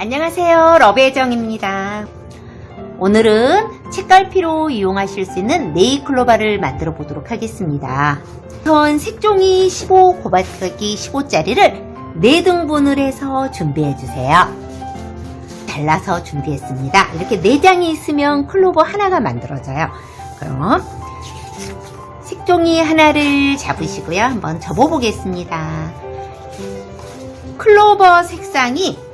안녕하세요. 러브혜정입니다. 오늘은 책갈피로 이용하실 수 있는 네이클로바를 만들어 보도록 하겠습니다. 우선 색종이 15, 고바쓰기 15짜리를 4등분을 해서 준비해 주세요. 잘라서 준비했습니다. 이렇게 4장이 있으면 클로버 하나가 만들어져요. 그럼 색종이 하나를 잡으시고요. 한번 접어 보겠습니다. 클로버 색상이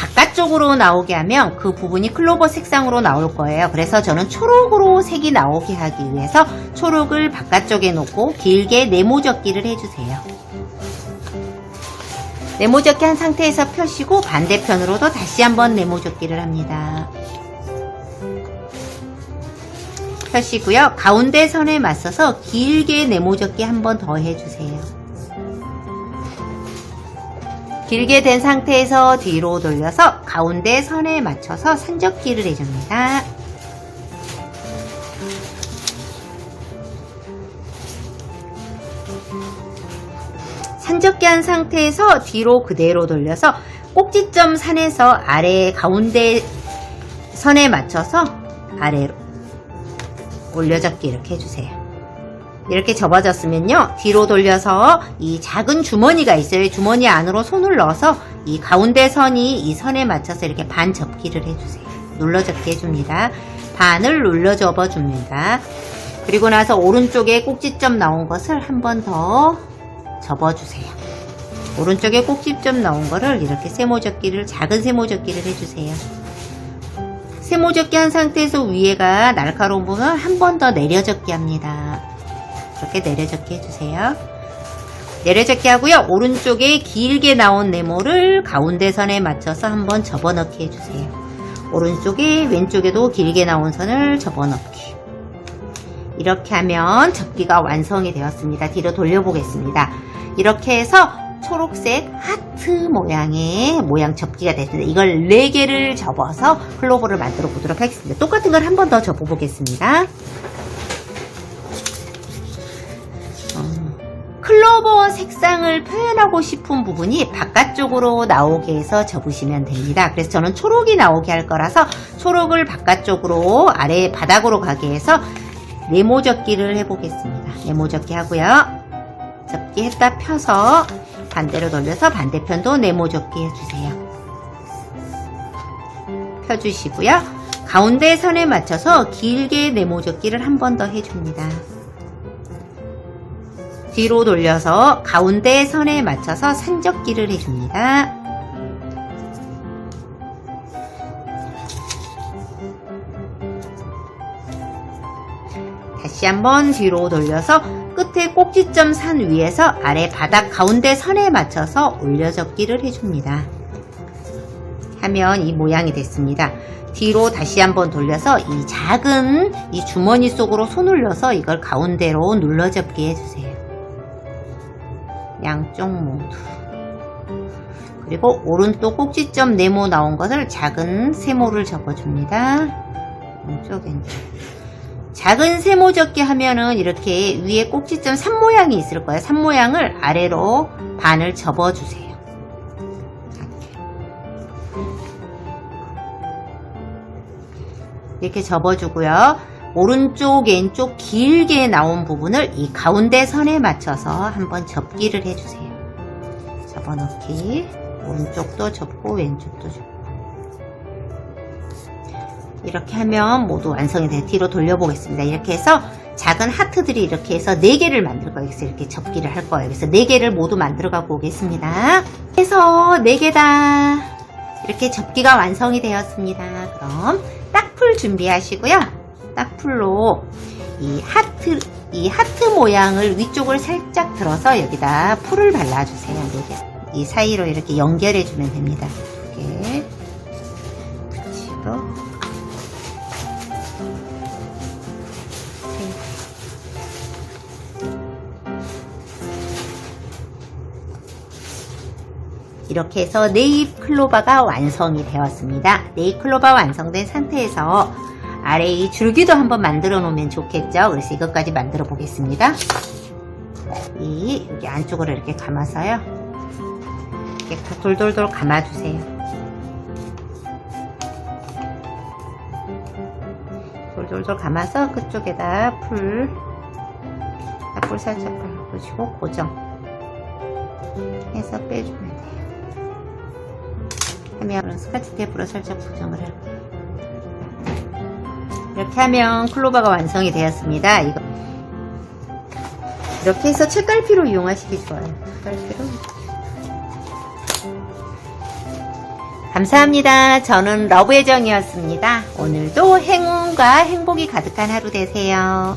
바깥쪽으로 나오게 하면 그 부분이 클로버 색상으로 나올 거예요. 그래서 저는 초록으로 색이 나오게 하기 위해서 초록을 바깥쪽에 놓고 길게 네모젓기를 해주세요. 네모젓기 한 상태에서 펴시고 반대편으로도 다시 한번 네모젓기를 합니다. 펴시고요. 가운데 선에 맞서서 길게 네모젓기 한 번 더 해주세요. 길게 된 상태에서 뒤로 돌려서 가운데 선에 맞춰서 산적기를 해줍니다. 산적기 한 상태에서 뒤로 그대로 돌려서 꼭지점 산에서 아래 가운데 선에 맞춰서 아래로 올려잡기 이렇게 해주세요. 이렇게 접어졌으면요. 뒤로 돌려서 이 작은 주머니가 있어요. 주머니 안으로 손을 넣어서 이 가운데 선이 이 선에 맞춰서 이렇게 반 접기를 해주세요. 눌러 접기 해줍니다. 반을 눌러 접어 줍니다. 그리고 나서 오른쪽에 꼭지점 나온 것을 한 번 더 접어 주세요. 오른쪽에 꼭지점 나온 거를 이렇게 세모접기를 작은 세모접기를 해주세요. 세모접기 한 상태에서 위에가 날카로운 부분을 한번 더 내려접기 합니다 이렇게 내려젓기 해주세요. 내려젓기 하고요. 오른쪽에 길게 나온 네모를 가운데 선에 맞춰서 한번 접어넣기 해주세요. 오른쪽에 왼쪽에도 길게 나온 선을 접어넣기. 이렇게 하면 접기가 완성이 되었습니다. 뒤로 돌려보겠습니다. 이렇게 해서 초록색 하트 모양의 모양 접기가 됐습니다. 이걸 4개를 접어서 클로버를 만들어 보도록 하겠습니다. 똑같은 걸 한 번 더 접어 보겠습니다. 색상을 표현하고 싶은 부분이 바깥쪽으로 나오게 해서 접으시면 됩니다. 그래서 저는 초록이 나오게 할 거라서 초록을 바깥쪽으로 아래 바닥으로 가게 해서 네모 접기를 해보겠습니다. 네모 접기 하고요. 접기 했다 펴서 반대로 돌려서 반대편도 네모 접기 해주세요. 펴주시고요. 가운데 선에 맞춰서 길게 네모 접기를 한 번 더 해줍니다. 뒤로 돌려서 가운데 선에 맞춰서 산적기를 해줍니다. 다시 한번 뒤로 돌려서 끝에 꼭지점 산 위에서 아래 바닥 가운데 선에 맞춰서 올려접기를 해줍니다. 하면 이 모양이 됐습니다. 뒤로 다시 한번 돌려서 이 작은 이 주머니 속으로 손을 넣어서 이걸 가운데로 눌러접기 해주세요. 양쪽 모두 그리고 오른쪽 꼭지점 네모 나온 것을 작은 세모를 접어줍니다. 왼쪽 왼쪽 작은 세모 접기 하면은 이렇게 위에 꼭지점 산 모양이 있을 거예요. 산 모양을 아래로 반을 접어주세요. 이렇게 접어주고요. 오른쪽, 왼쪽 길게 나온 부분을 이 가운데 선에 맞춰서 한번 접기를 해주세요. 접어넣기. 오른쪽도 접고 왼쪽도 접고. 이렇게 하면 모두 완성이 돼요. 뒤로 돌려보겠습니다. 이렇게 해서 작은 하트들이 이렇게 해서 4개를 만들 거예요. 그래서 이렇게 접기를 할 거예요. 그래서 4개를 모두 만들어 갖고 오겠습니다. 해서 4개다. 이렇게 접기가 완성이 되었습니다. 그럼 딱풀 준비하시고요. 딱풀로 이 하트 이 하트 모양을 위쪽을 살짝 들어서 여기다 풀을 발라주세요. 이 사이로 이렇게 연결해주면 됩니다. 이렇게 붙이고 이렇게 해서 네잎 클로바가 완성이 되었습니다. 네잎 클로바 완성된 상태에서 아래 이 줄기도 한번 만들어 놓으면 좋겠죠? 그래서 이것까지 만들어 보겠습니다. 이 여기 안쪽으로 이렇게 감아서요. 이렇게 돌돌돌 감아주세요. 돌돌돌 감아서 그쪽에다 풀풀 아, 살짝 발라주시고 고정 해서 빼주면 돼요. 하면 스카치 테이프로 살짝 고정을 할게요. 이렇게 하면 클로바가 완성이 되었습니다. 이거 이렇게 해서 책갈피로 이용하시기 좋아요. 책갈피로. 감사합니다. 저는 러브혜정이었습니다. 오늘도 행운과 행복이 가득한 하루 되세요.